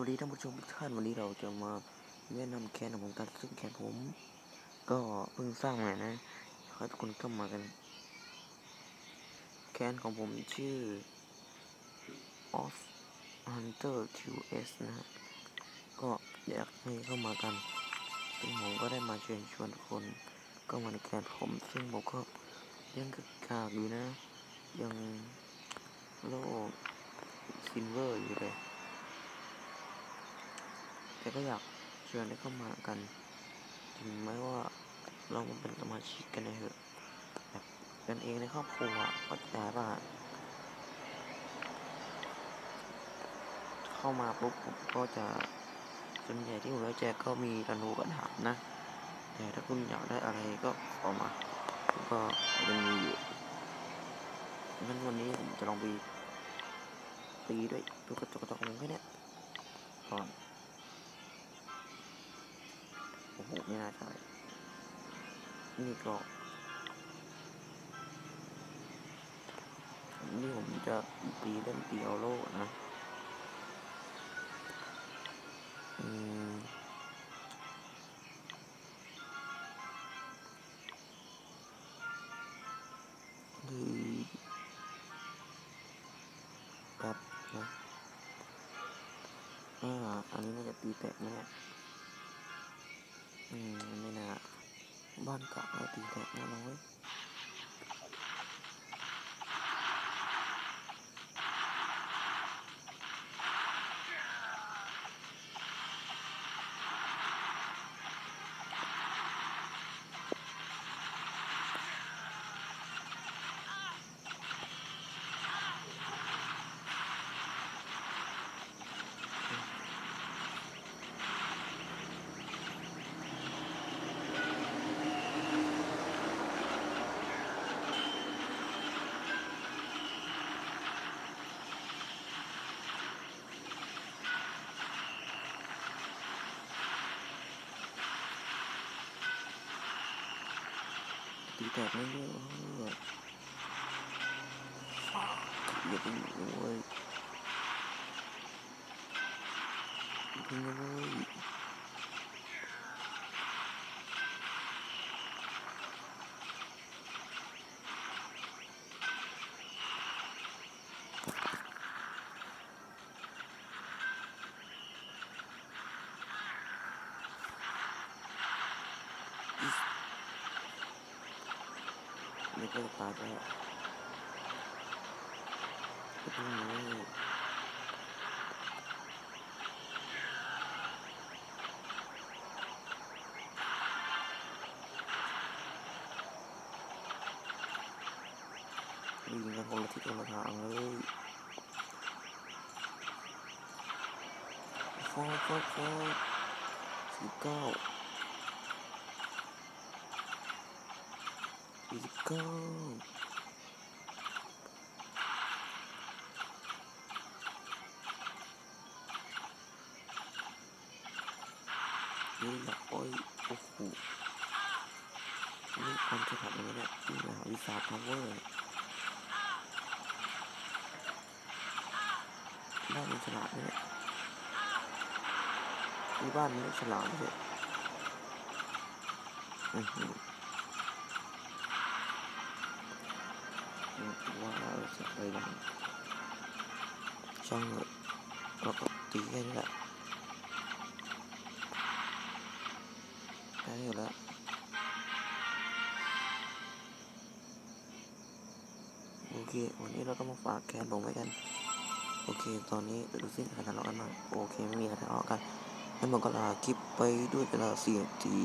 วัสดีท่านผู้ชมทุกท่านวันนี้เราจะมาแนะนำแคนของผมกันซึ่งแคนผม ก็เพิ่งสร้างใหม่นะขอให้ทุกคนเข้ามากัน แคนของผมชื่อ Off Hunter QS นะฮะก็อยากให้เข้ามากันซึ่งผมก็ได้มาเชิญชวนคนก็มาในแคนผม ซึ่งผมก็ยังกึกกากอยู่นะ ยังโลกซินเวอร์อยู่เลย แต่ก็อยากชวนให้เข้ามากันถึงแม้ว่าเรามาเป็นสมาชิกกันนะเถอะแบบกันเองในครอบครัวก็จะว่าเข้ามาปุ๊บผมก็จะส่วนใหญ่ที่ผมไว้แจกก็มีธนูกระดาบนะ แต่ถ้าคุณอยากได้อะไรก็ขอมาก็ยังมีอยู่งั้นวันนี้ผมจะลองไปตีด้วยตัวกระจกกระจกนึงแค่นี้ก่อน โอ้โหไม่น่าใช่นี่ก็นี่ผมจะตีเล่นตีเอาโลนะอืมดีครับนะอ่าอันนี้น่าจะตีแตกไหมเนี่ย อืมไม่น่าบ้า นเก่าเราตีแตกแน่นอนเว้ยตีแตก ไม่ต้อย่าไปอยู่เว้ยอย่าเพิ่งนะเว้ยไม่ก็จะตายไปแล้วอย่าเพิ่งนะเว้ยยิงกันคนละทิศคนละทางเลยฟอดฟอดฟอดสิบเก้า สี่สิบเก้านี่แหละโอ้ยโอ้โหนี่ความฉลาดเลยเนี่ยนี่แหละวิสาพาวเวอร์บ้านมันฉลาดไหมเนี่ยนี่บ้านมันไม่ฉลาดเลยอือ ว่าเราจะไปหลังช่างเถอเราก็ตีแค่นี้แหละได้อยู่แล้วโอเค วันนี้เราก็มาฝากแคนลงไว้กัน โอเค ตอนนี้ดูสิใครทะเลาะกันบ้าโอเค ไม่มีใครทะเลาะกันงั้นผมก็ลาคลิปไปด้วยเวลาสี่นาที